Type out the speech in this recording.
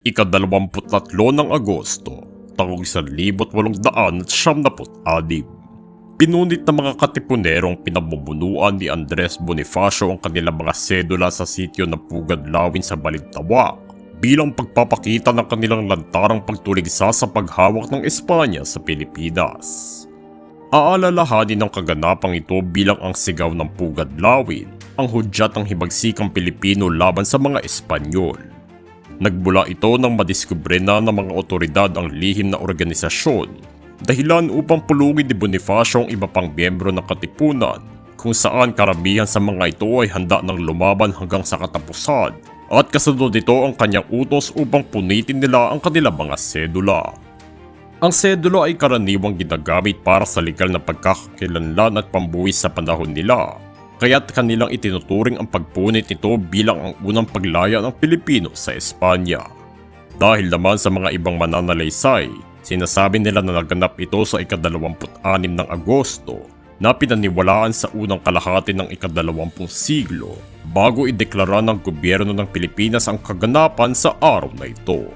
Ikadalawamputlatlo ng Agosto, taong 1876. Pinunit ng mga katipunerong pinamumunuan ni Andres Bonifacio ang kanilang mga sedula sa sityo ng Pugad Lawin sa Balintawak bilang pagpapakita ng kanilang lantarang pagtuligsa sa paghawak ng Espanya sa Pilipinas. Aalalahanin ng kaganapang ito bilang ang sigaw ng Pugad Lawin, ang hudyat ng hibagsikang Pilipino laban sa mga Espanyol. Nagbula ito nang madiskubre na ng mga otoridad ang lihim na organisasyon dahilan upang pulungin ni Bonifacio ang iba pang miyembro ng katipunan kung saan karamihan sa mga ito ay handa ng lumaban hanggang sa katapusan at kasunod nito ang kanyang utos upang punitin nila ang kanilang mga sedula. Ang sedula ay karaniwang ginagamit para sa legal na pagkakakilanlan at pambuwis sa panahon nila, kaya't kanilang itinuturing ang pagpunit nito bilang ang unang paglaya ng Pilipino sa Espanya. Dahil naman sa mga ibang mananalaysay, sinasabi nila na naganap ito sa ikadalawamput-anim ng Agosto na pinaniwalaan sa unang kalahati ng ikadalawampung siglo bago ideklara ng gobyerno ng Pilipinas ang kaganapan sa araw na ito.